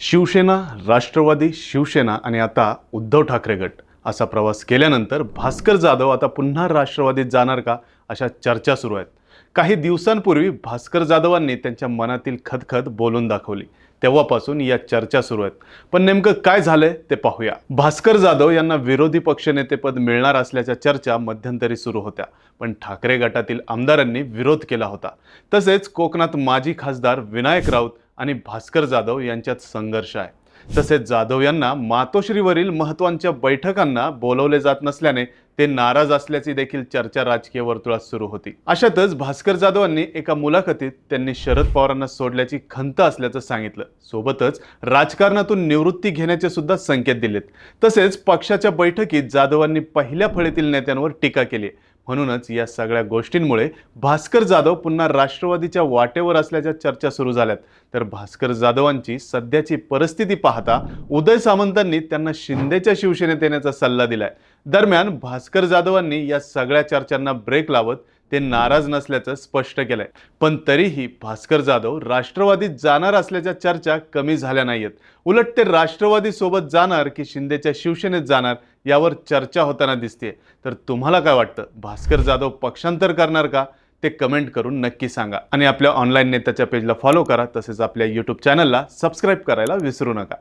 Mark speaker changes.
Speaker 1: शिवसेना राष्ट्रवादी शिवसेना आणि आता उद्धव ठाकरे गट असा प्रवास केल्यानंतर भास्कर जाधव आता पुन्हा राष्ट्रवादीत जाणार का अशा चर्चा सुरू आहेत. काही दिवसांपूर्वी भास्कर जाधवांनी त्यांच्या मनातील खदखद बोलून दाखवली. तेव्हापासून या चर्चा सुरू आहेत. पण नेमकं काय झालंय ते पाहूया. भास्कर जाधव यांना विरोधी पक्षनेतेपद मिळणार असल्याच्या चर्चा मध्यंतरी सुरू होत्या. पण ठाकरे गटातील आमदारांनी विरोध केला होता. तसेच कोकणात माजी खासदार विनायक राऊत आणि भास्कर जाधव यांच्यात संघर्ष आहे. तसेच जाधव यांना मातोश्रीवरील महत्त्वांच्या बैठकांना बोलवले जात नसल्याने ते नाराज असल्याची देखील चर्चा राजकीय वर्तुळात सुरू होती. अशातच भास्कर जाधवांनी एका मुलाखतीत त्यांनी शरद पवारांना सोडल्याची खंत असल्याचं सांगितलं. सोबतच राजकारणातून निवृत्ती घेण्याचे सुद्धा संकेत दिलेत. तसेच पक्षाच्या बैठकीत जाधवांनी पहिल्या फळीतील नेत्यांवर टीका केली म्हणूनच या सगळ्या गोष्टींमुळे भास्कर जाधव पुन्हा राष्ट्रवादीच्या वाटेवर असल्याच्या चर्चा सुरू झाल्यात. तर भास्कर जाधवांची सध्याची परिस्थिती पाहता उदय सामंतांनी त्यांना शिंदेच्या शिवसेनेत येण्याचा सल्ला दिलाय. दरम्यान भास्कर जाधवांनी या सगळ्या चर्चांना ब्रेक लावत ते नाराज नसल्याचं स्पष्ट केलंय. पण तरीही भास्कर जाधव राष्ट्रवादीत जाणार असल्याच्या चर्चा कमी झाल्या नाहीयेत. उलट ते राष्ट्रवादी सोबत जाणार की शिंदेच्या शिवसेनेत जाणार यावर चर्चा होताना दिसते तर तुम्हाला काय वाटतं? भास्कर जाधव पक्षांतर करणार का? ते कमेंट करून नक्की सांगा. आणि आपल्या ऑनलाईन नेत्याच्या पेजला फॉलो करा. तसेच आपल्या यूट्यूब चॅनलला सबस्क्राईब करायला विसरू नका.